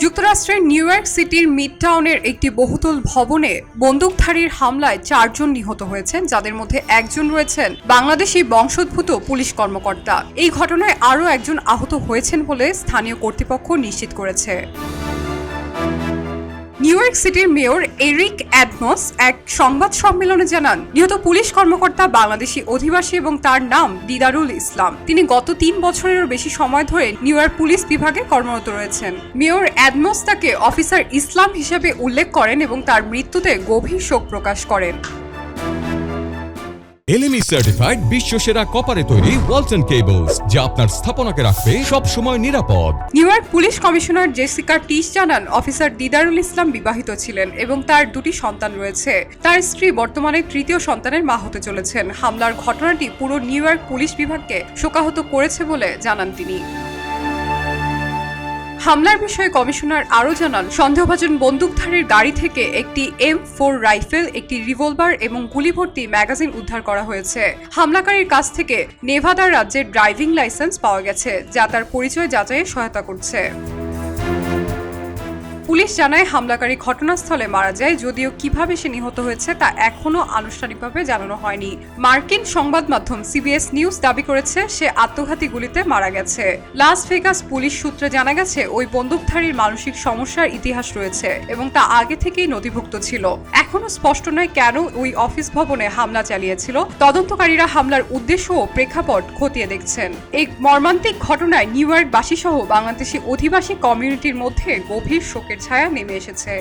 যুক্তরাষ্ট্রের new York সিটির মিডটাউনের একটি বহুতল ভবনে বন্দুকধারীর হামলায় চারজন নিহত হয়েছেন, যাদের মধ্যে একজন রয়েছেন বাংলাদেশি বংশোদ্ভূত পুলিশ কর্মকর্তা। এই ঘটনায় আরও একজন আহত হয়েছেন বলে স্থানীয় কর্তৃপক্ষ নিশ্চিত করেছে। নিউ ইয়র্ক সিটির মেয়র এরিক অ্যাডমস এক সংবাদ সম্মেলনে জানান, নিহত পুলিশ কর্মকর্তা, বাংলাদেশি অধিবাসী এবং তার নাম দিদারুল ইসলাম। তিনি গত তিন বছরেরও বেশি সময় ধরে নিউ ইয়র্ক পুলিশ বিভাগে কর্মরত রয়েছেন। মেয়র অ্যাডমস তাকে অফিসার ইসলাম হিসেবে উল্লেখ করেন এবং তার মৃত্যুতে গভীর শোক প্রকাশ করেন। এলএমই সার্টিফাইড বিশ্ব সেরা কপারে তৈরি ওয়ালটন কেবলস যা আপনার স্থাপনাকে রাখবে সব সময় নিরাপদ। New York police commissioner Jessica Tisch জানান, অফিসার দিদারুল ইসলাম বিবাহিত ছিলেন এবং তার দুটি সন্তান রয়েছে। তার স্ত্রী বর্তমানে তৃতীয় সন্তানের মা হতে চলেছেন। হামলার ঘটনাটি পুরো নিউ ইয়র্ক পুলিশ বিভাগকে শোকাহত করেছে বলে জানান তিনি। হামলার বিষয়ে কমিশনার আরও জানান, সন্দেহভাজন বন্দুকধারীর গাড়ি থেকে একটি এম ফোর রাইফেল, একটি রিভলভার এবং গুলিভর্তি ম্যাগাজিন উদ্ধার করা হয়েছে। হামলাকারীর কাছ থেকে নেভাদা রাজ্যের ড্রাইভিং লাইসেন্স পাওয়া গেছে, যা তার পরিচয় যাচাইয়ে সহায়তা করছে। পুলিশ জানায় হামলাকারী ঘটনাস্থলে মারা যায়, যদিও কীভাবে সে নিহত হয়েছে তা এখনও আনুষ্ঠানিকভাবে জানানো হয়নি। মার্কিন সংবাদ মাধ্যম সিবিএস নিউজ দাবি করেছে, সে আত্মঘাতী গুলিতে মারা গেছে। লাস ভেগাস পুলিশ সূত্রে জানা গেছে, ওই বন্দুকধারীর মানসিক সমস্যার ইতিহাস রয়েছে এবং তা আগে থেকেই নথিভুক্ত ছিল। এখনও স্পষ্ট নয় কেন ওই অফিস ভবনে হামলা চালিয়েছিল। তদন্তকারীরা হামলার উদ্দেশ্য ও প্রেক্ষাপট খতিয়ে দেখছেন। এই মর্মান্তিক ঘটনায় নিউ ইয়র্কবাসী সহ বাংলাদেশি অধিবাসী কমিউনিটির মধ্যে গভীর শোকের ছায়া নেমে এসেছে।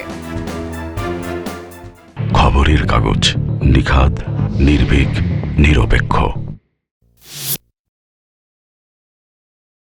খবরের কাগজ নিখাত নির্ভীক নিরপেক্ষ।